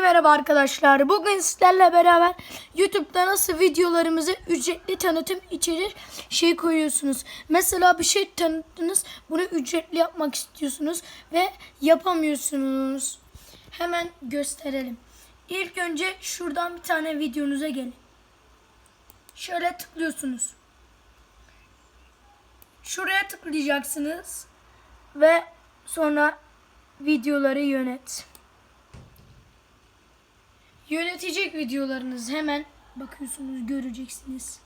Merhaba arkadaşlar. Bugün sizlerle beraber YouTube'da nasıl videolarımızı ücretli tanıtım içerir şey koyuyorsunuz. Mesela bir şey tanıttınız, bunu ücretli yapmak istiyorsunuz ve yapamıyorsunuz. Hemen gösterelim. İlk önce şuradan bir tane videonuza gelin. Şöyle tıklıyorsunuz. Şuraya tıklayacaksınız ve sonra videoları yönet. Yönetecek videolarınız hemen bakıyorsunuz göreceksiniz.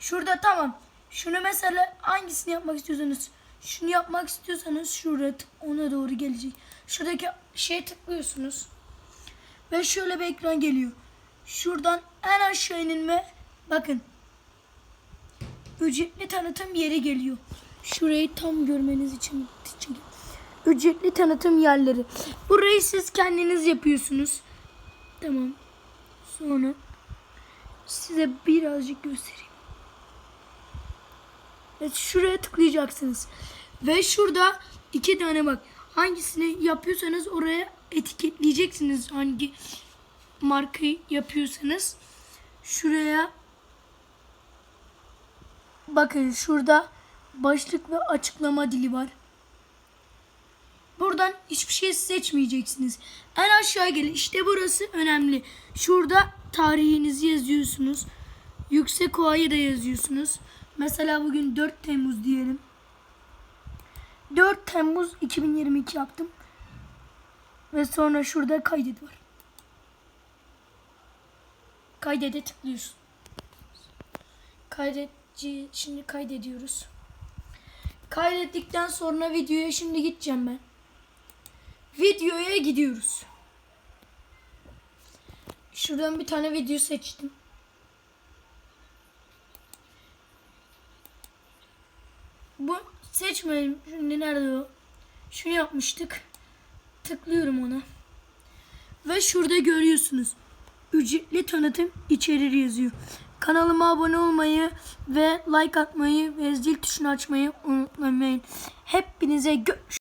Şurada tamam. Şunu mesela hangisini yapmak istiyorsanız şunu yapmak istiyorsanız şuraya tık- ona doğru gelecek. Şuradaki şeye tıklıyorsunuz. Ve şöyle bir ekran geliyor. Şuradan en aşağı inilme bakın. Ücretli tanıtım yeri geliyor. Şurayı tam görmeniz için çekeyim. Ücretli tanıtım yerleri. Burayı siz kendiniz yapıyorsunuz. Tamam. Sonra size birazcık göstereyim. Evet şuraya tıklayacaksınız. Ve şurada iki tane bak. Hangisini yapıyorsanız oraya etiketleyeceksiniz. Hangi markayı yapıyorsanız. Şuraya bakın şurada başlık ve açıklama dili var. Buradan hiçbir şey seçmeyeceksiniz. En aşağı gelin. İşte burası önemli. Şurada tarihinizi yazıyorsunuz. Yüksek Ova'yı da yazıyorsunuz. Mesela bugün 4 Temmuz diyelim. 4 Temmuz 2022 yaptım. Ve sonra şurada kaydet var. Kaydede tıklıyorsun. Kaydetçi şimdi kaydediyoruz. Kaydettikten sonra videoya şimdi gideceğim ben. Videoya gidiyoruz. Şuradan bir tane video seçtim. Bu seçmeyelim. Şimdi nerede o? Şunu yapmıştık. Tıklıyorum ona. Ve şurada görüyorsunuz. Ücretli tanıtım içerir yazıyor. Kanalıma abone olmayı ve like atmayı ve zil tuşunu açmayı unutmayın. Hepinize görüşürüz.